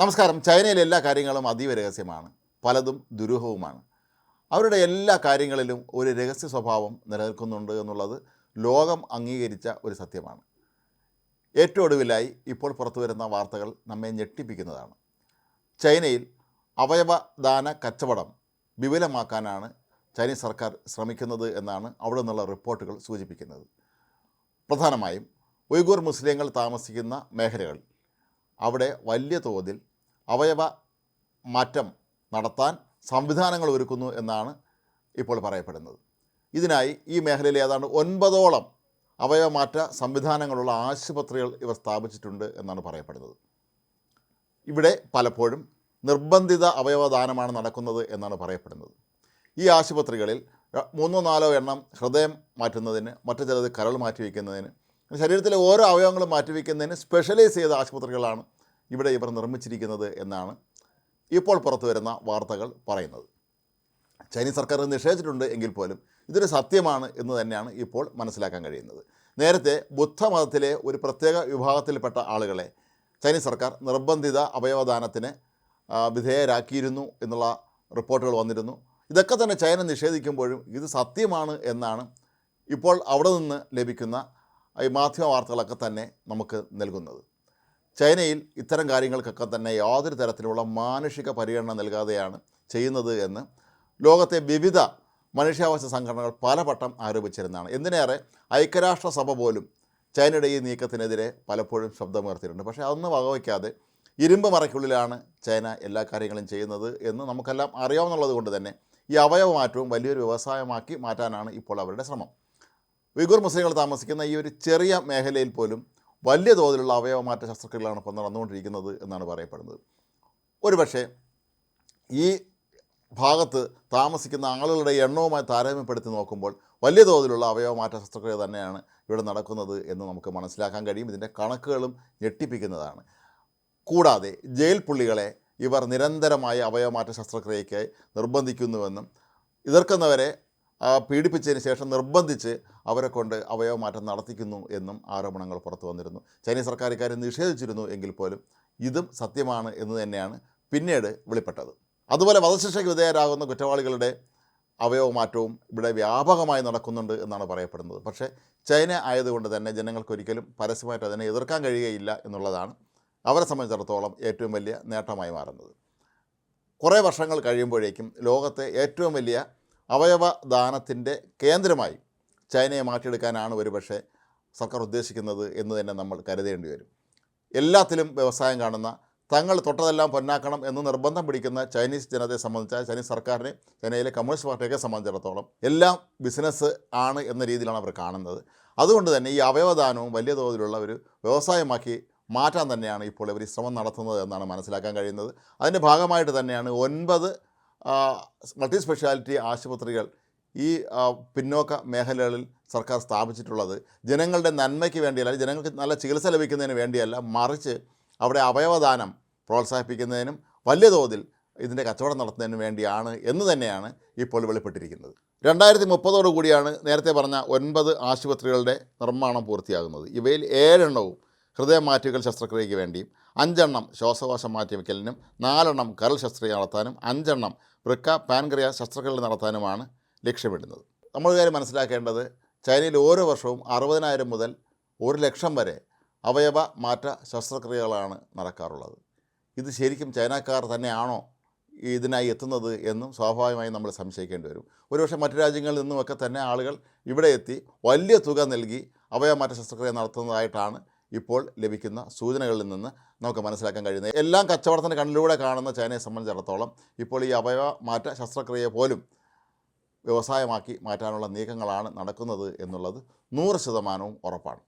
നമസ്കാരം. ചൈനയിലെ എല്ലാ കാര്യങ്ങളും അതീവ രഹസ്യമാണ് പലതും ദുരൂഹവുമാണ്. അവരുടെ എല്ലാ കാര്യങ്ങളിലും ഒരു രഹസ്യ സ്വഭാവം നിലനിൽക്കുന്നുണ്ട് എന്നുള്ളത് ലോകം അംഗീകരിച്ച ഒരു സത്യമാണ്. ഏറ്റവും ഒടുവിലായി ഇപ്പോൾ പുറത്തു വരുന്ന വാർത്തകൾ നമ്മെ ഞെട്ടിപ്പിക്കുന്നതാണ്. ചൈനയിൽ അവയവദാന കച്ചവടം വിപുലമാക്കാനാണ് ചൈനീസ് സർക്കാർ ശ്രമിക്കുന്നത് എന്നാണ് അവിടെ നിന്നുള്ള റിപ്പോർട്ടുകൾ സൂചിപ്പിക്കുന്നത്. പ്രധാനമായും ഉയ്ഗൂർ മുസ്ലിങ്ങൾ താമസിക്കുന്ന മേഖലകൾ അവിടെ വലിയ തോതിൽ അവയവ മാറ്റം നടത്താൻ സംവിധാനങ്ങൾ ഒരുക്കുന്നു എന്നാണ് ഇപ്പോൾ പറയപ്പെടുന്നത്. ഇതിനായി ഈ മേഖലയിൽ ഏതാണ്ട് ഒൻപതോളം അവയവമാറ്റ സംവിധാനങ്ങളുള്ള ആശുപത്രികൾ ഇവർ സ്ഥാപിച്ചിട്ടുണ്ട് എന്നാണ് പറയപ്പെടുന്നത്. ഇവിടെ പലപ്പോഴും നിർബന്ധിത അവയവദാനമാണ് നടക്കുന്നത് എന്നാണ് പറയപ്പെടുന്നത്. ഈ ആശുപത്രികളിൽ മൂന്നോ നാലോ എണ്ണം ഹൃദയം മാറ്റുന്നതിന് മറ്റു ചിലത് കരൾ മാറ്റിവെക്കുന്നതിന് ശരീരത്തിലെ ഓരോ അവയവങ്ങളും മാറ്റിവെക്കുന്നതിന് സ്പെഷ്യലൈസ് ചെയ്ത ആശുപത്രികളാണ് ഇവിടെ ഇവർ നിർമ്മിച്ചിരിക്കുന്നത് എന്നാണ് ഇപ്പോൾ പുറത്തു വരുന്ന വാർത്തകൾ പറയുന്നത്. ചൈനീസ് സർക്കാർ നിഷേധിച്ചിട്ടുണ്ട് എങ്കിൽ പോലും ഇതൊരു സത്യമാണ് എന്ന് തന്നെയാണ് ഇപ്പോൾ മനസ്സിലാക്കാൻ കഴിയുന്നത്. നേരത്തെ ബുദ്ധമതത്തിലെ ഒരു പ്രത്യേക വിഭാഗത്തിൽപ്പെട്ട ആളുകളെ ചൈനീസ് സർക്കാർ നിർബന്ധിത അവയവദാനത്തിന് വിധേയരാക്കിയിരുന്നു എന്നുള്ള റിപ്പോർട്ടുകൾ വന്നിരുന്നു. ഇതൊക്കെ തന്നെ ചൈന നിഷേധിക്കുമ്പോഴും ഇത് സത്യമാണ് എന്നാണ് ഇപ്പോൾ അവിടെ നിന്ന് ലഭിക്കുന്ന ഈ മാധ്യമ വാർത്തകളൊക്കെ തന്നെ നമുക്ക് നൽകുന്നത്. ചൈനയിൽ ഇത്തരം കാര്യങ്ങൾക്കൊക്കെ തന്നെ യാതൊരു തരത്തിലുള്ള മാനുഷിക പരിഗണന നൽകാതെയാണ് ചെയ്യുന്നത് എന്ന് ലോകത്തെ വിവിധ മനുഷ്യാവകാശ സംഘടനകൾ പലവട്ടം ആരോപിച്ചിരുന്നതാണ്. എന്തിനേറെ? ഐക്യരാഷ്ട്രസഭ പോലും ചൈനയുടെ ഈ നീക്കത്തിനെതിരെ പലപ്പോഴും ശബ്ദമുയർത്തിയിട്ടുണ്ട്. പക്ഷേ അതൊന്നും വകവയ്ക്കാതെ ഇരുമ്പ് മറയ്ക്കുള്ളിലാണ് ചൈന എല്ലാ കാര്യങ്ങളും ചെയ്യുന്നത് എന്ന് നമുക്കെല്ലാം അറിയാവുന്നുള്ളത് കൊണ്ട് തന്നെ ഈ അവയവ മാറ്റവും വലിയൊരു വ്യവസായമാക്കി മാറ്റാനാണ് ഇപ്പോൾ അവരുടെ ശ്രമം. വിഗൂർ മുസ്ലിങ്ങൾ താമസിക്കുന്ന ഈ ഒരു ചെറിയ മേഖലയിൽ പോലും വലിയ തോതിലുള്ള അവയവമാറ്റ ശസ്ത്രക്രിയകളാണ് ഇപ്പോൾ നടന്നുകൊണ്ടിരിക്കുന്നത് എന്നാണ് പറയപ്പെടുന്നത്. ഒരുപക്ഷെ ഈ ഭാഗത്ത് താമസിക്കുന്ന ആളുകളുടെ എണ്ണവുമായി താരതമ്യപ്പെടുത്തി നോക്കുമ്പോൾ വലിയ തോതിലുള്ള അവയവമാറ്റ ശസ്ത്രക്രിയ തന്നെയാണ് ഇവിടെ നടക്കുന്നത് എന്ന് നമുക്ക് മനസ്സിലാക്കാൻ കഴിയും. ഇതിന്റെ കണക്കുകളും ഞെട്ടിപ്പിക്കുന്നതാണ്. കൂടാതെ ജയിൽ പുള്ളികളെ ഇവർ നിരന്തരമായി അവയവമാറ്റ ശസ്ത്രക്രിയയ്ക്ക് നിർബന്ധിക്കുന്നുവെന്നും എതിർക്കുന്നവരെ പീഡിപ്പിച്ചതിന് ശേഷം നിർബന്ധിച്ച് അവരെ കൊണ്ട് അവയവമാറ്റം നടത്തിക്കുന്നു എന്നും ആരോപണങ്ങൾ പുറത്തു വന്നിരുന്നു. ചൈനീസ് സർക്കാർ ഇക്കാര്യം നിഷേധിച്ചിരുന്നു എങ്കിൽ പോലും ഇതും സത്യമാണ് എന്ന് തന്നെയാണ് പിന്നീട് വെളിപ്പെട്ടത്. അതുപോലെ വധശിക്ഷയ്ക്ക് വിധേയരാകുന്ന കുറ്റവാളികളുടെ അവയവമാറ്റവും ഇവിടെ വ്യാപകമായി നടക്കുന്നുണ്ട് എന്നാണ് പറയപ്പെടുന്നത്. പക്ഷേ ചൈന ആയതുകൊണ്ട് തന്നെ ജനങ്ങൾക്കൊരിക്കലും പരസ്യമായിട്ട് അതിനെ എതിർക്കാൻ കഴിയുകയില്ല എന്നുള്ളതാണ് അവരെ സംബന്ധിച്ചിടത്തോളം ഏറ്റവും വലിയ നേട്ടമായി മാറുന്നത്. കുറേ വർഷങ്ങൾ കഴിയുമ്പോഴേക്കും ലോകത്തെ ഏറ്റവും വലിയ അവയവദാനത്തിന്റെ കേന്ദ്രമായി ചൈനയെ മാറ്റിയെടുക്കാനാണ് ഒരുപക്ഷെ സർക്കാർ ഉദ്ദേശിക്കുന്നത് എന്ന് തന്നെ നമ്മൾ കരുതേണ്ടി വരും. എല്ലാത്തിലും വ്യവസായം കാണുന്ന തങ്ങൾ തൊട്ടതെല്ലാം പൊന്നാക്കണം എന്ന് നിർബന്ധം പിടിക്കുന്ന ചൈനീസ് ജനതയെ സംബന്ധിച്ച ചൈനീസ് സർക്കാരിനെ ചൈനയിലെ കമ്മ്യൂണിസ്റ്റ് പാർട്ടിയൊക്കെ സംബന്ധിച്ചിടത്തോളം എല്ലാം ബിസിനസ് ആണ് എന്ന രീതിയിലാണ് അവർ കാണുന്നത്. അതുകൊണ്ട് തന്നെ ഈ അവയവദാനവും വലിയ തോതിലുള്ള ഒരു വ്യവസായമാക്കി മാറ്റാൻ തന്നെയാണ് ഇപ്പോൾ ഇവർ ശ്രമം നടത്തുന്നത് എന്നാണ് മനസ്സിലാക്കാൻ കഴിയുന്നത്. അതിന്റെ ഭാഗമായിട്ട് തന്നെയാണ് ഒൻപത് മൾട്ടി സ്പെഷ്യാലിറ്റി ആശുപത്രികൾ ഈ പിന്നോക്ക മേഖലകളിൽ സർക്കാർ സ്ഥാപിച്ചിട്ടുള്ളത് ജനങ്ങളുടെ നന്മയ്ക്ക് വേണ്ടിയല്ല ജനങ്ങൾക്ക് നല്ല ചികിത്സ ലഭിക്കുന്നതിന് വേണ്ടിയല്ല മറിച്ച് അവിടെ അവയവദാനം പ്രോത്സാഹിപ്പിക്കുന്നതിനും വലിയ തോതിൽ ഇതിന്റെ കച്ചവടം നടത്തുന്നതിനും വേണ്ടിയാണ് എന്ന് തന്നെയാണ് ഇപ്പോൾ വെളിപ്പെട്ടിരിക്കുന്നത്. രണ്ടായിരത്തി മുപ്പതോടു കൂടിയാണ് നേരത്തെ പറഞ്ഞ ഒൻപത് ആശുപത്രികളുടെ നിർമ്മാണം പൂർത്തിയാകുന്നത്. ഇവയിൽ ഏഴെണ്ണവും ഹൃദയം മാറ്റിവെക്കൽ ശസ്ത്രക്രിയയ്ക്ക് വേണ്ടിയും അഞ്ചെണ്ണം ശ്വാസകോശം മാറ്റിവെക്കലിനും നാലെണ്ണം കരൾ ശസ്ത്രക്രിയ നടത്താനും അഞ്ചെണ്ണം വൃക്ക പാൻക്രിയ ശസ്ത്രക്രിയ നടത്താനുമാണ് ലക്ഷ്യമിടുന്നത്. നമ്മൾ കാര്യം മനസ്സിലാക്കേണ്ടത് ചൈനയിൽ ഓരോ വർഷവും അറുപതിനായിരം മുതൽ ഒരു ലക്ഷം വരെ അവയവ മാറ്റ ശസ്ത്രക്രിയകളാണ് നടക്കാറുള്ളത്. ഇത് ശരിക്കും ചൈനക്കാർ തന്നെയാണോ ഇതിനായി എത്തുന്നത് എന്നും സ്വാഭാവികമായും നമ്മൾ സംശയിക്കേണ്ടി വരും. ഒരുപക്ഷെ മറ്റു രാജ്യങ്ങളിൽ നിന്നുമൊക്കെ തന്നെ ആളുകൾ ഇവിടെ എത്തി വലിയ തുക നൽകി അവയവ മാറ്റ ശസ്ത്രക്രിയ നടത്തുന്നതായിട്ടാണ് ഇപ്പോൾ ലഭിക്കുന്ന സൂചനകളിൽ നിന്ന് നമുക്ക് മനസ്സിലാക്കാൻ കഴിയുന്നത്. എല്ലാം കച്ചവടത്തിന്റെ കണ്ണിലൂടെ കാണുന്ന ചൈനയെ സംബന്ധിച്ചിടത്തോളം ഇപ്പോൾ ഈ അവയവ മാറ്റ ശസ്ത്രക്രിയ പോലും വ്യവസായമാക്കി മാറ്റാനുള്ള നീക്കങ്ങളാണ് നടക്കുന്നത് എന്നുള്ളത് നൂറ് ശതമാനവും ഉറപ്പാണ്.